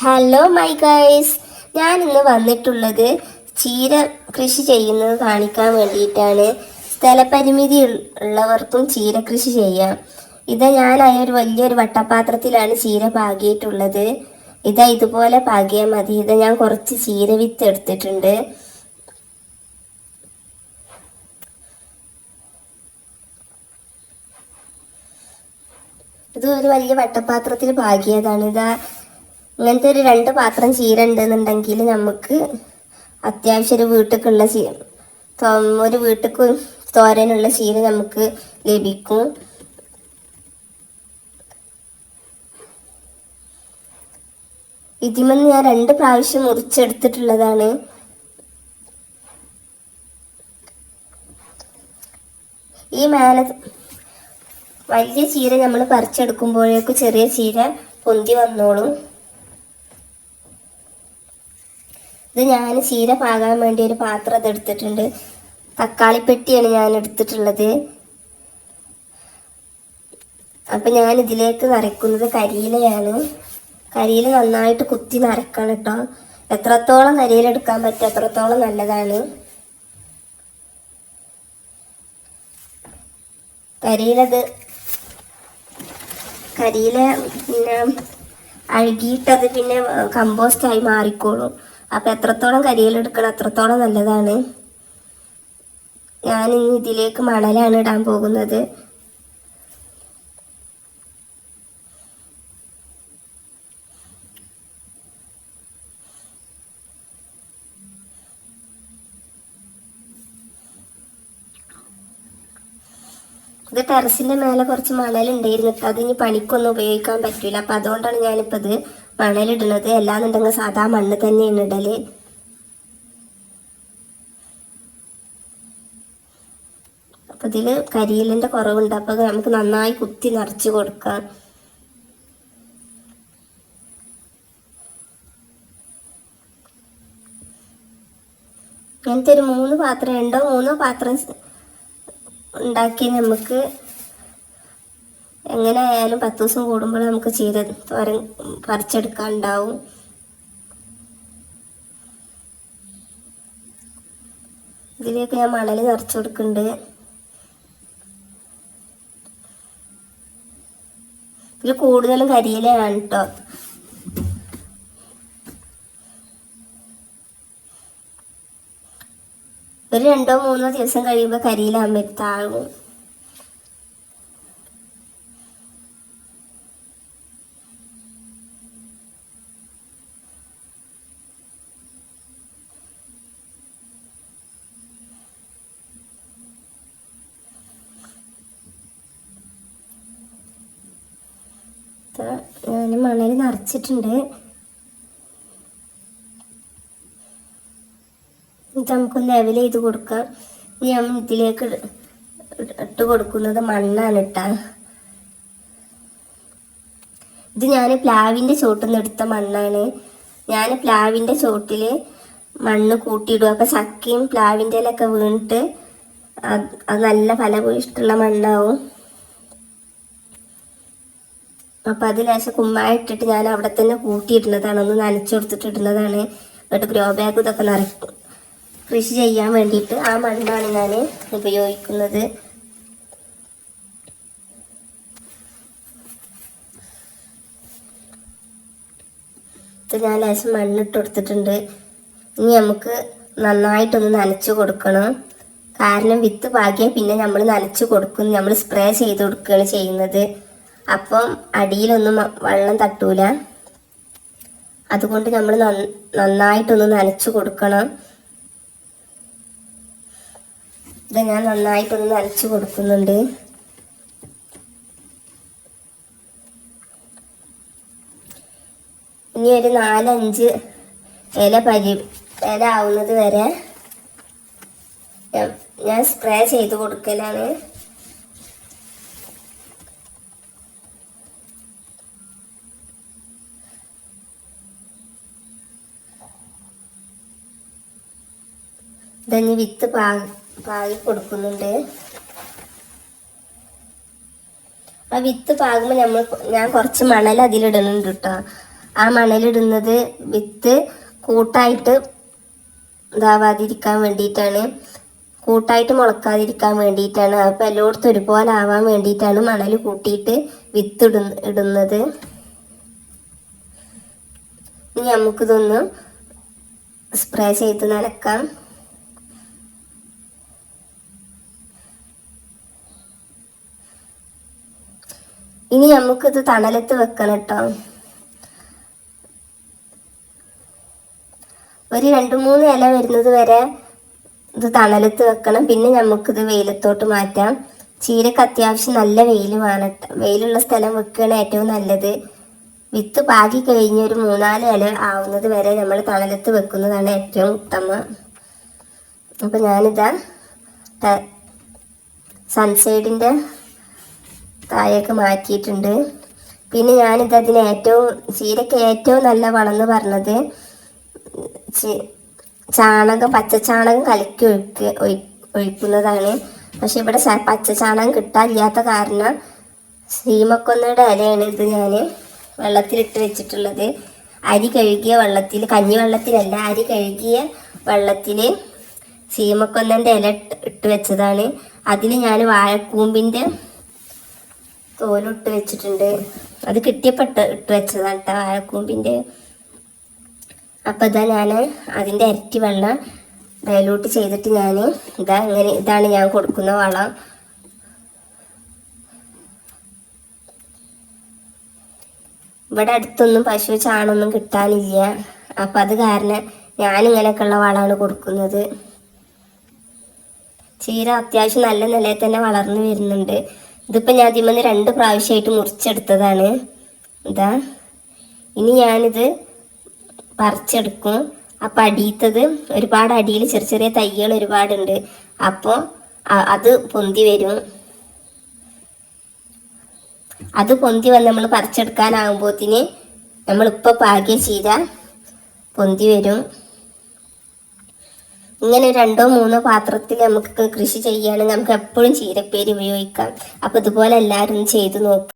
Hello my guys ഞാൻ ഇന്ന് വന്നിട്ടുള്ളത് ചീര കൃഷി ചെയ്യുന്നത് കാണിക്കാൻ വേണ്ടിയിട്ടാണ്. സ്ഥലപരിമിതി ഉള്ളവർക്കും ചീര കൃഷി ചെയ്യാം. ഇതാ ഞാനായ ഒരു വലിയൊരു വട്ടപാത്രത്തിലാണ് ചീര പാകിയിട്ടുള്ളത്. ഇതാ ഇതുപോലെ പാകിയാൽ മതി. ഇതാ ഞാൻ കുറച്ച് ചീര വിത്ത് എടുത്തിട്ടുണ്ട്. ഇത് ഒരു വലിയ വട്ടപാത്രത്തിൽ പാകിയതാണ്. ഇതാ ഇങ്ങനത്തെ ഒരു രണ്ട് പാത്രം ചീര ഉണ്ടെന്നുണ്ടെങ്കിൽ നമുക്ക് അത്യാവശ്യം ഒരു വീട്ടിലേക്കുള്ള ചീര ഒരു വീട്ടിലേക്ക് തോരനുള്ള ചീര നമുക്ക് ലഭിക്കും. ഇതിമെന്ന് ഞാൻ രണ്ട് പ്രാവശ്യം മുറിച്ചെടുത്തിട്ടുള്ളതാണ്. ഈ മേന വലിയ ചീര നമ്മൾ പറിച്ചെടുക്കുമ്പോഴേക്കും ചെറിയ ചീര പൊന്തി വന്നോളും. ഇത് ഞാൻ ചീര പാകാൻ വേണ്ടി ഒരു പാത്രം അത് എടുത്തിട്ടുണ്ട്. തക്കാളിപ്പെട്ടിയാണ് ഞാൻ എടുത്തിട്ടുള്ളത്. അപ്പൊ ഞാൻ ഇതിലേക്ക് നിറയ്ക്കുന്നത് കരിയിലയാണ്. കരിയില നന്നായിട്ട് കുത്തി നിറക്കണം കേട്ടോ. എത്രത്തോളം കരിയില എടുക്കാൻ പറ്റും അത്രത്തോളം നല്ലതാണ്. കരിയിലത് കരിയില പിന്നെ അഴുകിയിട്ടത് പിന്നെ കമ്പോസ്റ്റായി മാറിക്കോളും. അപ്പൊ എത്രത്തോളം കരിയിലെടുക്കണം അത്രത്തോളം നല്ലതാണ്. ഞാൻ ഇനി ഇതിലേക്ക് മണലാണ് ഇടാൻ പോകുന്നത്. ഇത് ടെറസിന്റെ മേലെ കുറച്ച് മണലുണ്ടായിരുന്നു. അത് ഇനി പണിക്കൊന്നും ഉപയോഗിക്കാൻ പറ്റില്ല അപ്പൊ അതുകൊണ്ടാണ് ഞാനിപ്പോൾ ഇത് മണലിടുന്നത് എല്ലാന്നുണ്ടെങ്കിൽ സാധാ മണ്ണ് തന്നെയാണ് ഇടൽ. അപ്പൊ ഇതിൽ കരിയിലിന്റെ കുറവുണ്ട്. അപ്പൊ നമുക്ക് നന്നായി കുത്തി നിറച്ച് കൊടുക്കാം. ഇങ്ങനത്തെ ഒരു മൂന്ന് പാത്രം ഉണ്ടോ മൂന്നോ പാത്രം ഉണ്ടാക്കി നമുക്ക് എങ്ങനെ ആയാലും പത്ത് ദിവസം കൂടുമ്പോൾ നമുക്ക് ചീര തോരൻ പറിച്ചെടുക്കാൻ ഉണ്ടാവും ഇതിലേക്ക് ഞാൻ മണൽ നിറച്ചു കൊടുക്കുന്നുണ്ട്. ഇതിൽ കൂടുതലും കരിയിലാണ് കേട്ടോ. ഒരു രണ്ടോ മൂന്നോ ദിവസം കഴിയുമ്പോൾ കരിയിലാകുമ്പോൾ താഴും ഞാൻ മണൽ നിറച്ചിട്ടുണ്ട്. എന്നിട്ട് നമുക്ക് ലെവൽ ചെയ്ത് കൊടുക്കാം. ഇനി നമ്മൾ ഇതിലേക്ക് ഇട- ഇട- ഇട്ട് കൊടുക്കുന്നത് മണ്ണാണ് ഇട്ടാ ഇത് ഞാൻ പ്ലാവിന്റെ ചോട്ടിൽ നിന്ന് എടുത്ത മണ്ണാണ്. ഞാൻ പ്ലാവിന്റെ ചോട്ടിൽ മണ്ണ് കൂട്ടിയിടും. അപ്പം ചക്കയും പ്ലാവിന്റെ ഇലൊക്കെ വീണിട്ട് അത് നല്ല ഫലഭൂയിഷ്ടമുള്ള മണ്ണാവും. അപ്പൊ അത് ലേശം കുമ്മായിട്ടിട്ട് ഞാൻ അവിടെ തന്നെ കൂട്ടിയിടുന്നതാണ്. ഒന്ന് നനച്ചു കൊടുത്തിട്ടിടുന്നതാണ്. എന്നിട്ട് ഗ്രോ ബാഗ് ഇതൊക്കെ നിറയ്ക്കും. കൃഷി ചെയ്യാൻ വേണ്ടിയിട്ട് ആ മണ്ണാണ് ഞാൻ ഉപയോഗിക്കുന്നത്. ഇത് ഞാൻ ലേശം മണ്ണിട്ട് കൊടുത്തിട്ടുണ്ട്. ഇനി നമുക്ക് നന്നായിട്ടൊന്ന് നനച്ചു കൊടുക്കണം. കാരണം വിത്ത് പാകിയാൽ പിന്നെ നമ്മൾ നനച്ചു കൊടുക്കും. നമ്മൾ സ്പ്രേ ചെയ്ത് കൊടുക്കുകയാണ് ചെയ്യുന്നത്. അപ്പം അടിയിലൊന്നും വെള്ളം തട്ടൂല. അതുകൊണ്ട് നമ്മൾ നന്നായിട്ടൊന്ന് നനച്ചു കൊടുക്കണം. ഇത് ഞാൻ നന്നായിട്ടൊന്ന് നനച്ചു കൊടുക്കുന്നുണ്ട്. ഇനി ഒരു നാലഞ്ച് ഇല പരി ഇല ആവുന്നത് വരെ ഞാൻ സ്പ്രേ ചെയ്ത് കൊടുക്കലാണ്. ഇതഞ്ഞ് വിത്ത് പാ പാകി കൊടുക്കുന്നുണ്ട്. ആ വിത്ത് പാകുമ്പോൾ നമ്മൾ ഞാൻ കുറച്ച് മണൽ അതിലിടുന്നുണ്ട് കേട്ടോ ആ മണലിടുന്നത് വിത്ത് കൂട്ടായിട്ട് ഇതാവാതിരിക്കാൻ വേണ്ടിയിട്ടാണ്. കൂട്ടായിട്ട് മുളക്കാതിരിക്കാൻ വേണ്ടിയിട്ടാണ്. അപ്പം എല്ലായിടത്തും ഒരുപോലെ ആവാൻ വേണ്ടിയിട്ടാണ് മണൽ കൂട്ടിയിട്ട് വിത്ത് ഇടുന്ന ഇടുന്നത്. ഇനി നമുക്കിതൊന്ന് സ്പ്രേ ചെയ്ത് നനക്കാം. ഇനി നമുക്കിത് തണലത്ത് വെക്കണം കേട്ടോ. ഒരു രണ്ട് മൂന്ന് ഇല വരുന്നത് വരെ ഇത് തണലത്ത് വെക്കണം. പിന്നെ നമുക്കിത് വെയിലത്തോട്ട് മാറ്റാം. ചീരക്ക് അത്യാവശ്യം നല്ല വെയിൽ വേണം. വെയിലുള്ള സ്ഥലം വെക്കുകയാണ് ഏറ്റവും നല്ലത്. വിത്ത് പാകി കഴിഞ്ഞ ഒരു മൂന്നാൽ ഇല ആവുന്നത് വരെ നമ്മൾ തണലത്ത് വെക്കുന്നതാണ് ഏറ്റവും ഉത്തമം. അപ്പം ഞാനിതാ സൺസൈഡിന്റെ താഴേക്ക് മാറ്റിയിട്ടുണ്ട്. പിന്നെ ഞാനിത് അതിന് ഏറ്റവും ചീരയ്ക്ക് ഏറ്റവും നല്ല വളം എന്ന് പറഞ്ഞത് ചാണകം പച്ചച്ചാണകം കലക്കി ഒഴിക്ക ഒഴിക്കുന്നതാണ്. പക്ഷെ ഇവിടെ പച്ച പച്ചച്ചാണകം കിട്ടാനില്ലാത്ത കാരണം സീമക്കൊന്നയുടെ ഇലയാണ് ഇത് ഞാൻ വെള്ളത്തിലിട്ട് വെച്ചിട്ടുള്ളത്. അരി കഴുകിയ വെള്ളത്തിൽ കഞ്ഞി വെള്ളത്തിലല്ല അരി കഴുകിയ വെള്ളത്തിൽ സീമക്കൊന്നന്റെ ഇല ഇട്ട് വെച്ചതാണ്. അതിൽ ഞാൻ വാഴക്കൂമ്പിന്റെ തോലിട്ട് വെച്ചിട്ടുണ്ട്. അത് കിട്ടിയപ്പെട്ട് ഇട്ട് വെച്ചതാണ് കേട്ടോ വാഴക്കൂമ്പിന്റെ. അപ്പം ഇതാ ഞാൻ അതിന്റെ ഇരട്ടി വെള്ളം ഡയലൂട്ട് ചെയ്തിട്ട് ഞാൻ ഇതാ ഇങ്ങനെ ഇതാണ് ഞാൻ കൊടുക്കുന്ന വളം. ഇവിടെ അടുത്തൊന്നും പശു ചാണൊന്നും കിട്ടാനില്ല. അപ്പം അത് കാരണം ഞാനിങ്ങനെയൊക്കെയുള്ള വളമാണ് കൊടുക്കുന്നത്. ചീര അത്യാവശ്യം നല്ല നിലയിൽ തന്നെ വളർന്നു വരുന്നുണ്ട്. ഇതിപ്പോൾ ഞാൻ അതിൽ രണ്ട് പ്രാവശ്യമായിട്ട് മുറിച്ചെടുത്തതാണ്. ഇതാ. ഇനി ഞാനിത് പറിച്ചെടുക്കും. അപ്പം അടിയത്തത് ഒരുപാട് അടിയിൽ ചെറിയ ചെറിയ തൈകൾ ഒരുപാടുണ്ട്. അപ്പോൾ അത് പൊന്തി വരും. അത് പൊന്തി വന്ന് നമ്മൾ പറിച്ചെടുക്കാനാകുമ്പോത്തിന് നമ്മളിപ്പോൾ പാകിയ ചീര പൊന്തി വരും. ഇങ്ങനെ രണ്ടോ മൂന്നോ പാത്രത്തിൽ നമുക്ക് കൃഷി ചെയ്യുകയാണെങ്കിൽ നമുക്ക് എപ്പോഴും ചീരപ്പേര് ഉപയോഗിക്കാം. അപ്പോൾ ഇതുപോലെ എല്ലാവരും ചെയ്തു നോക്കും